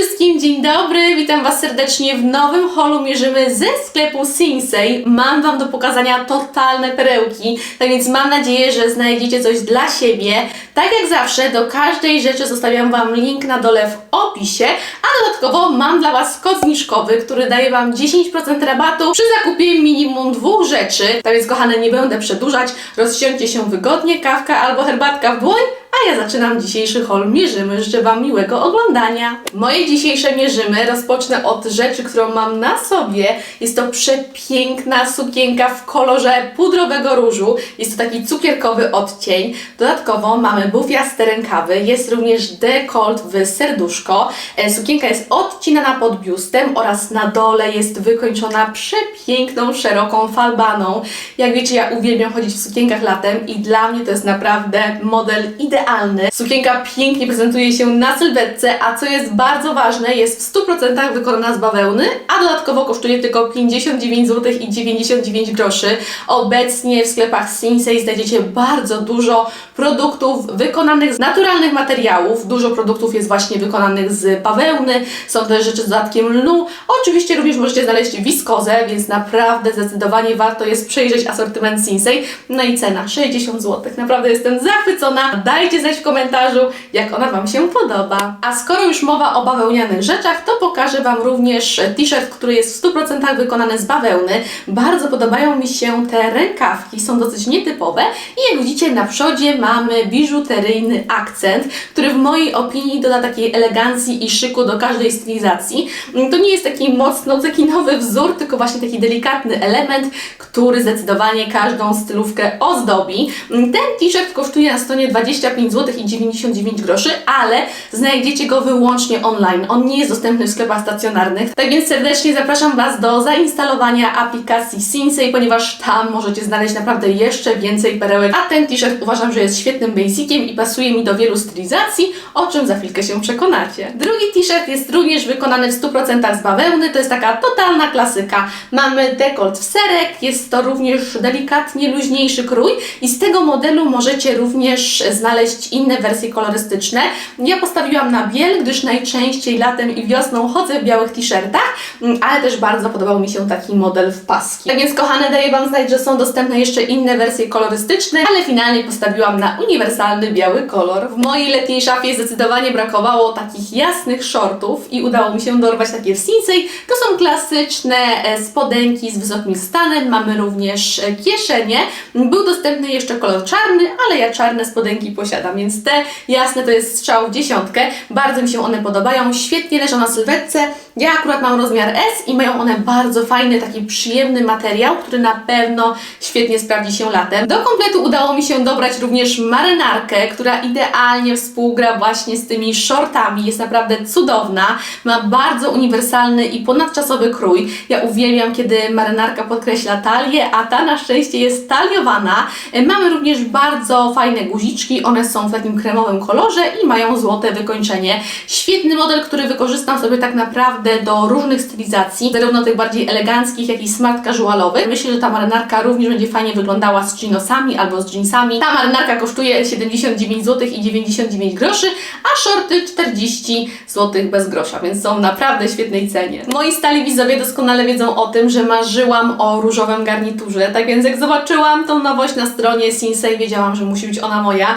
wszystkim, dzień dobry, witam Was serdecznie w nowym holu mierzymy ze sklepu Sinsei. Mam Wam do pokazania totalne perełki, tak więc mam nadzieję, że znajdziecie coś dla siebie. Tak jak zawsze, do każdej rzeczy zostawiam Wam link na dole w opisie, a dodatkowo mam dla Was kod zniżkowy, który daje Wam 10% rabatu przy zakupie minimum dwóch rzeczy. Tak więc kochane, nie będę przedłużać, rozsiądźcie się wygodnie, kawka albo herbatka w dłoń, a ja zaczynam dzisiejszy haul Mierzymy. Życzę Wam miłego oglądania. Moje dzisiejsze Mierzymy rozpocznę od rzeczy, którą mam na sobie. Jest to przepiękna sukienka w kolorze pudrowego różu. Jest to taki cukierkowy odcień. Dodatkowo mamy bufiaste rękawy. Jest również dekolt w serduszko. E, Sukienka jest odcinana pod biustem oraz na dole jest wykończona przepiękną, szeroką falbaną. Jak wiecie, ja uwielbiam chodzić w sukienkach latem i dla mnie to jest naprawdę model idealny. Sukienka pięknie prezentuje się na sylwetce, a co jest bardzo ważne, jest w 100% wykonana z bawełny, a dodatkowo kosztuje tylko 59 zł i 99 groszy. Obecnie w sklepach Sinsei znajdziecie bardzo dużo produktów wykonanych z naturalnych materiałów. Dużo produktów jest właśnie wykonanych z bawełny, są też rzeczy z dodatkiem lnu. Oczywiście również możecie znaleźć wiskozę, więc naprawdę zdecydowanie warto jest przejrzeć asortyment Sinsei. No i cena 60 zł. Naprawdę jestem zachwycona. Dajcie znać w komentarzu, jak ona Wam się podoba. A skoro już mowa o bawełnianych rzeczach, to pokażę Wam również t-shirt, który jest w 100% wykonany z bawełny. Bardzo podobają mi się te rękawki, są dosyć nietypowe i jak widzicie na przodzie mamy biżuteryjny akcent, który w mojej opinii doda takiej elegancji i szyku do każdej stylizacji. To nie jest taki mocno cekinowy wzór, tylko właśnie taki delikatny element, który zdecydowanie każdą stylówkę ozdobi. Ten t-shirt kosztuje na stronie 25 zł i 99 groszy, ale znajdziecie go wyłącznie online. On nie jest dostępny w sklepach stacjonarnych. Tak więc serdecznie zapraszam Was do zainstalowania aplikacji Sinsei, ponieważ tam możecie znaleźć naprawdę jeszcze więcej perełek. A ten t-shirt uważam, że jest świetnym basiciem i pasuje mi do wielu stylizacji, o czym za chwilkę się przekonacie. Drugi t-shirt jest również wykonany w 100% z bawełny, to jest taka totalna klasyka. Mamy dekolt w serek, jest to również delikatnie luźniejszy krój i z tego modelu możecie również znaleźć inne wersje kolorystyczne. Ja postawiłam na biel, gdyż najczęściej latem i wiosną chodzę w białych t-shirtach, mm, ale też bardzo podobał mi się taki model w paski. Tak więc kochane, daję Wam znać, że są dostępne jeszcze inne wersje kolorystyczne, ale finalnie postawiłam na uniwersalny biały kolor. W mojej letniej szafie zdecydowanie brakowało takich jasnych shortów i udało mi się dorwać takie w Sinsei. To są klasyczne e, spodenki z wysokim stanem, mamy również e, kieszenie. Był dostępny jeszcze kolor czarny, ale ja czarne spodenki posiadam, więc te jasne to jest strzał w dziesiątkę. Bardzo mi się one podobają, świetnie leżą na sylwetce. Ja akurat mam rozmiar S i mają one bardzo fajny, taki przyjemny materiał, który na pewno świetnie sprawdzi się latem. Do kompletu udało mi się dobrać również marynarkę, która idealnie współgra właśnie z tymi shortami. Jest naprawdę cudowna. Ma bardzo uniwersalny i ponadczasowy krój. Ja uwielbiam, kiedy marynarka podkreśla talię, a ta na szczęście jest taliowana. E, Mamy również bardzo fajne guziczki. One są w takim kremowym kolorze i mają złote wykończenie. Świetny model, który wykorzystam sobie tak naprawdę do różnych stylizacji, zarówno tych bardziej eleganckich, jak i smart casualowych. Myślę, że ta marynarka również będzie fajnie wyglądała z chinosami albo z jeansami. Ta marynarka kosztuje 79 zł i 99 groszy, a shorty 40 zł bez grosza, więc są w naprawdę świetnej cenie. Moi stali widzowie doskonale wiedzą o tym, że marzyłam o różowym garniturze, tak więc jak zobaczyłam tą nowość na stronie Sinsei, wiedziałam, że musi być ona moja.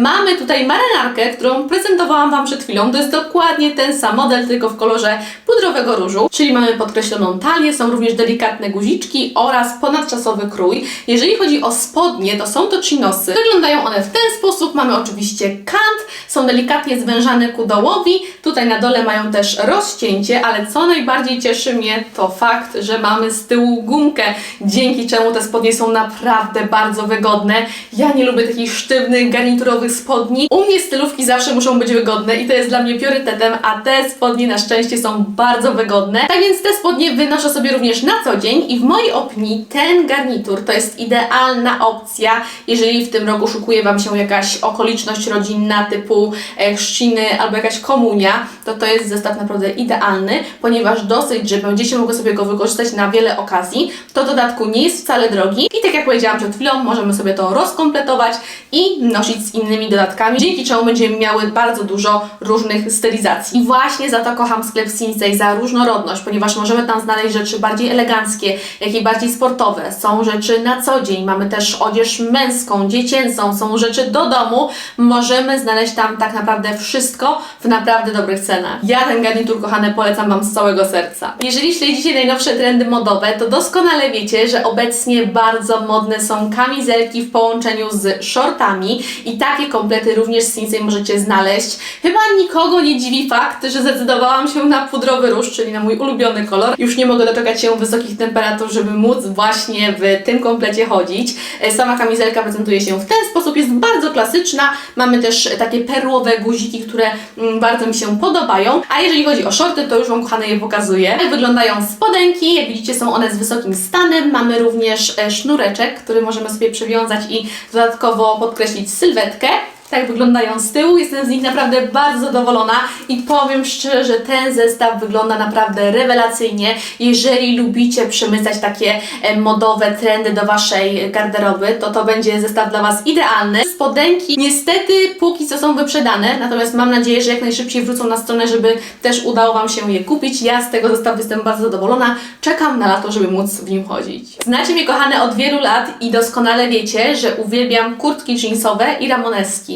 Mamy tutaj marynarkę, którą prezentowałam Wam przed chwilą. To jest dokładnie ten sam model, tylko w kolorze pudrowego różu, czyli mamy podkreśloną talię, są również delikatne guziczki oraz ponadczasowy krój. Jeżeli chodzi o spodnie, to są to chinosy. Wyglądają one w ten sposób. Mamy oczywiście kant, są delikatnie zwężane ku dołowi. Tutaj na dole mają też rozcięcie, ale co najbardziej cieszy mnie to fakt, że mamy z tyłu gumkę, dzięki czemu te spodnie są naprawdę bardzo wygodne. Ja nie lubię takich sztywnych, garniturowych spodni. U mnie stylówki zawsze muszą być wygodne i to jest dla mnie priorytetem, a te spodnie na szczęście są bardzo wygodne. Tak więc te spodnie wynoszę sobie również na co dzień i w mojej opinii ten garnitur to jest idealna opcja, jeżeli w tym roku szukuje Wam się jakaś okoliczność rodzinna typu e, chrzciny albo jakaś komunia, to to jest zestaw naprawdę idealny, ponieważ dosyć, że będziecie mogły sobie go wykorzystać na wiele okazji. To dodatku nie jest wcale drogi i tak jak powiedziałam przed chwilą, możemy sobie to rozkompletować i nosić z innymi innymi dodatkami, dzięki czemu będziemy miały bardzo dużo różnych stylizacji. I właśnie za to kocham sklep Sinsei, za różnorodność, ponieważ możemy tam znaleźć rzeczy bardziej eleganckie, jak i bardziej sportowe. Są rzeczy na co dzień, mamy też odzież męską, dziecięcą, są rzeczy do domu. Możemy znaleźć tam tak naprawdę wszystko w naprawdę dobrych cenach. Ja ten garnitur, kochane, polecam Wam z całego serca. Jeżeli śledzicie najnowsze trendy modowe, to doskonale wiecie, że obecnie bardzo modne są kamizelki w połączeniu z shortami i takie komplety również z Sinsei możecie znaleźć. Chyba nikogo nie dziwi fakt, że zdecydowałam się na pudrowy róż, czyli na mój ulubiony kolor. Już nie mogę doczekać się wysokich temperatur, żeby móc właśnie w tym komplecie chodzić. E, Sama kamizelka prezentuje się w ten sposób, jest bardzo klasyczna. Mamy też takie perłowe guziki, które mm, bardzo mi się podobają. A jeżeli chodzi o shorty, to już Wam kochane je pokazuję. Jak wyglądają spodenki, jak widzicie są one z wysokim stanem. Mamy również e, sznureczek, który możemy sobie przywiązać i dodatkowo podkreślić sylwetkę. perché Tak wyglądają z tyłu, jestem z nich naprawdę bardzo zadowolona i powiem szczerze, że ten zestaw wygląda naprawdę rewelacyjnie. Jeżeli lubicie przemycać takie e, modowe trendy do Waszej garderoby, to to będzie zestaw dla Was idealny. Spodenki niestety póki co są wyprzedane, natomiast mam nadzieję, że jak najszybciej wrócą na stronę, żeby też udało Wam się je kupić. Ja z tego zestawu jestem bardzo zadowolona. Czekam na lato, żeby móc w nim chodzić. Znacie mnie kochane od wielu lat i doskonale wiecie, że uwielbiam kurtki jeansowe i ramoneski.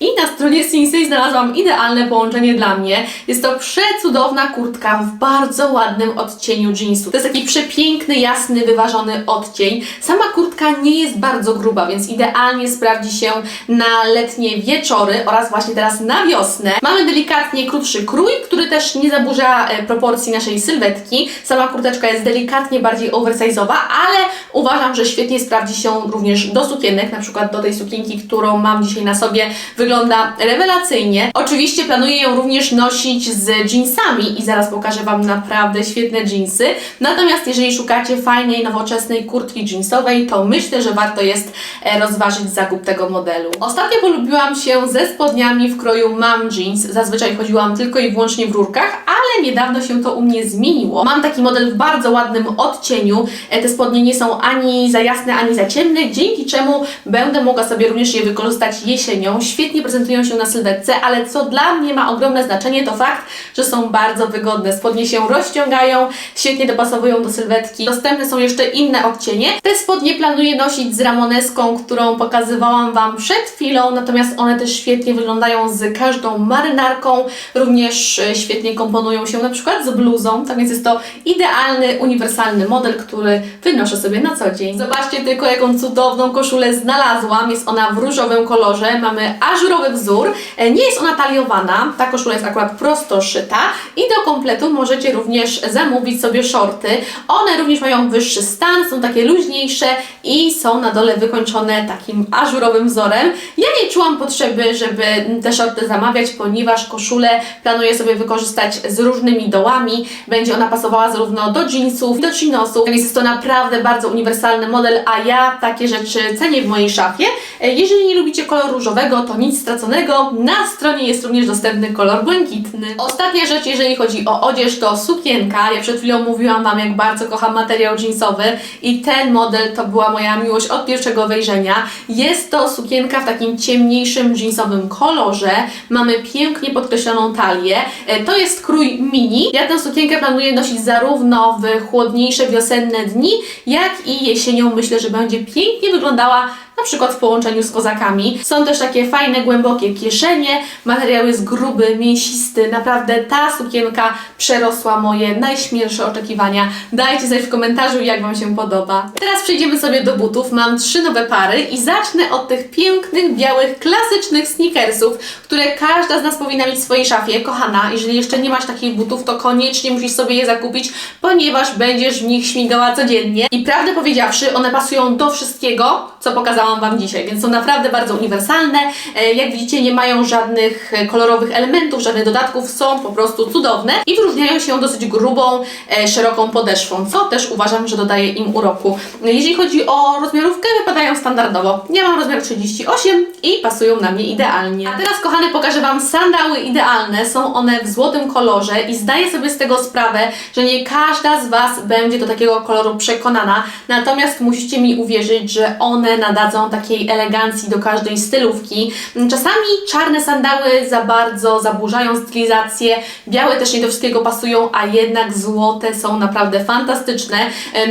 I na stronie Sinsei znalazłam idealne połączenie dla mnie. Jest to przecudowna kurtka w bardzo ładnym odcieniu jeansu. To jest taki przepiękny, jasny, wyważony odcień. Sama kurtka nie jest bardzo gruba, więc idealnie sprawdzi się na letnie wieczory oraz właśnie teraz na wiosnę. Mamy delikatnie krótszy krój, który też nie zaburza e, proporcji naszej sylwetki. Sama kurteczka jest delikatnie bardziej oversize'owa, ale uważam, że świetnie sprawdzi się również do sukienek, na przykład do tej sukienki, którą mam dzisiaj na sobie. Wygląda rewelacyjnie. Oczywiście planuję ją również nosić z jeansami i zaraz pokażę Wam naprawdę świetne jeansy. Natomiast jeżeli szukacie fajnej, nowoczesnej kurtki jeansowej, to myślę, że warto jest e, rozważyć zakup tego modelu. Ostatnio polubiłam się ze spodniami w kroju mom jeans. Zazwyczaj chodziłam tylko i wyłącznie w rurkach, ale niedawno się to u mnie zmieniło. Mam taki model w bardzo ładnym odcieniu. E, Te spodnie nie są ani za jasne, ani za ciemne, dzięki czemu będę mogła sobie również je wykorzystać jesienią. Świetnie prezentują się na sylwetce, ale co dla mnie ma ogromne znaczenie, to fakt, że są bardzo wygodne. Spodnie się rozciągają, świetnie dopasowują do sylwetki. Dostępne są jeszcze inne odcienie. Te spodnie planuję nosić z ramoneską, którą pokazywałam Wam przed chwilą, natomiast one też świetnie wyglądają z każdą marynarką. Również e, świetnie komponują się na przykład z bluzą, tak więc jest to idealny, uniwersalny model, który wynoszę sobie na co dzień. Zobaczcie tylko, jaką cudowną koszulę znalazłam. Jest ona w różowym kolorze, mamy ażurowy wzór. E, Nie jest ona taliowana, ta koszula jest akurat prosto szyta i do kompletu możecie również zamówić sobie shorty. One również mają wyższy stan, są takie luźniejsze i są na dole wykończone takim ażurowym wzorem. Ja nie czułam potrzeby, żeby te shorty zamawiać, ponieważ koszulę planuję sobie wykorzystać z różnymi dołami. Będzie ona pasowała zarówno do jeansów, do chinosów, więc jest to naprawdę bardzo uniwersalny model, a ja takie rzeczy cenię w mojej szafie. E, Jeżeli nie lubicie koloru różowego, to nic straconego. Na stronie jest również dostępny kolor błękitny. Ostatnia rzecz, jeżeli chodzi o odzież, to sukienka. Ja przed chwilą mówiłam Wam, jak bardzo kocham materiał jeansowy i ten model to była moja miłość od pierwszego wejrzenia. Jest to sukienka w takim ciemniejszym jeansowym kolorze. Mamy pięknie podkreśloną talię. E, To jest krój mini. Ja tę sukienkę planuję nosić zarówno w chłodniejsze wiosenne dni, jak i jesienią. Myślę, że będzie pięknie wyglądała na przykład w połączeniu z kozakami. Są też takie fajne, głębokie kieszenie. Materiał jest gruby, mięsisty. Naprawdę ta sukienka przerosła moje najśmielsze oczekiwania. Dajcie znać w komentarzu, jak Wam się podoba. Teraz przejdziemy sobie do butów. Mam trzy nowe pary i zacznę od tych pięknych, białych, klasycznych sneakersów, które każda z nas powinna mieć w swojej szafie. Kochana, jeżeli jeszcze nie masz takich butów, to koniecznie musisz sobie je zakupić, ponieważ będziesz w nich śmigała codziennie. I prawdę powiedziawszy, one pasują do wszystkiego, co pokazałam Wam dzisiaj, więc są naprawdę bardzo uniwersalne. E, Jak widzicie, nie mają żadnych e, kolorowych elementów, żadnych dodatków, są po prostu cudowne i wyróżniają się dosyć grubą, e, szeroką podeszwą, co też uważam, że dodaje im uroku. Jeżeli chodzi o rozmiarówkę, wypadają standardowo. Ja mam rozmiar 38 i pasują na mnie idealnie. A teraz, kochane, pokażę Wam sandały idealne. Są one w złotym kolorze i zdaję sobie z tego sprawę, że nie każda z Was będzie do takiego koloru przekonana, natomiast musicie mi uwierzyć, że one nadadzą dodadzą takiej elegancji do każdej stylówki. Czasami czarne sandały za bardzo zaburzają stylizację, białe też nie do wszystkiego pasują, a jednak złote są naprawdę fantastyczne.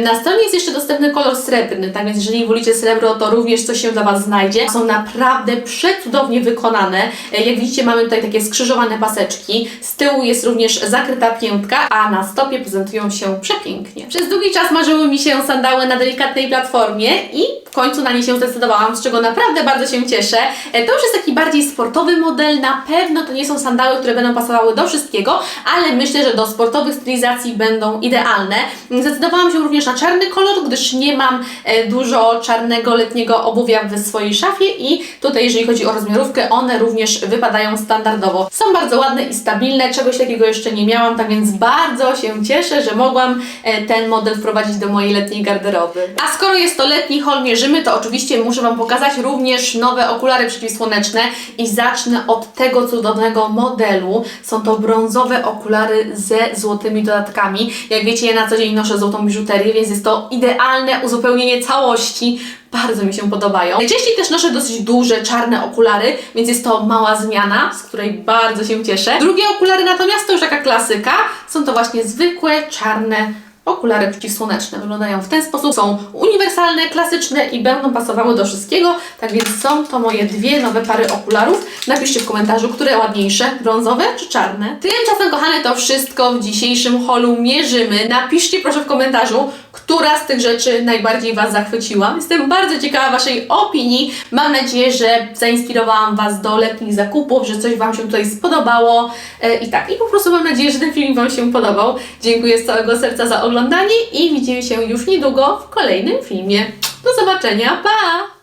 Na stronie jest jeszcze dostępny kolor srebrny, tak więc jeżeli wolicie srebro, to również coś się dla Was znajdzie. Są naprawdę przecudownie wykonane. E, Jak widzicie, mamy tutaj takie skrzyżowane paseczki. Z tyłu jest również zakryta piętka, a na stopie prezentują się przepięknie. Przez długi czas marzyły mi się sandały na delikatnej platformie i końcu na nie się zdecydowałam, z czego naprawdę bardzo się cieszę. E, To już jest taki bardziej sportowy model. Na pewno to nie są sandały, które będą pasowały do wszystkiego, ale myślę, że do sportowych stylizacji będą idealne. Zdecydowałam się również na czarny kolor, gdyż nie mam e, dużo czarnego letniego obuwia w swojej szafie i tutaj jeżeli chodzi o rozmiarówkę, one również wypadają standardowo. Są bardzo ładne i stabilne, czegoś takiego jeszcze nie miałam, tak więc bardzo się cieszę, że mogłam e, ten model wprowadzić do mojej letniej garderoby. A skoro jest to letni haul mierzymy, to oczywiście muszę Wam pokazać również nowe okulary przeciwsłoneczne i zacznę od tego cudownego modelu. Są to brązowe okulary ze złotymi dodatkami. Jak wiecie, ja na co dzień noszę złotą biżuterię, więc jest to idealne uzupełnienie całości. Bardzo mi się podobają. Najczęściej też noszę dosyć duże, czarne okulary, więc jest to mała zmiana, z której bardzo się cieszę. Drugie okulary natomiast to już taka klasyka. Są to właśnie zwykłe, czarne Okulary przeciwsłoneczne wyglądają w ten sposób. Są uniwersalne, klasyczne i będą pasowały do wszystkiego. Tak więc są to moje dwie nowe pary okularów. Napiszcie w komentarzu, które ładniejsze, brązowe czy czarne. Tymczasem, kochane, to wszystko w dzisiejszym holu mierzymy. Napiszcie proszę w komentarzu, która z tych rzeczy najbardziej Was zachwyciła. Jestem bardzo ciekawa Waszej opinii. Mam nadzieję, że zainspirowałam Was do letnich zakupów, że coś Wam się tutaj spodobało. E, I tak, i po prostu mam nadzieję, że ten film Wam się podobał. Dziękuję z całego serca za oglądanie i widzimy się już niedługo w kolejnym filmie. Do zobaczenia, pa!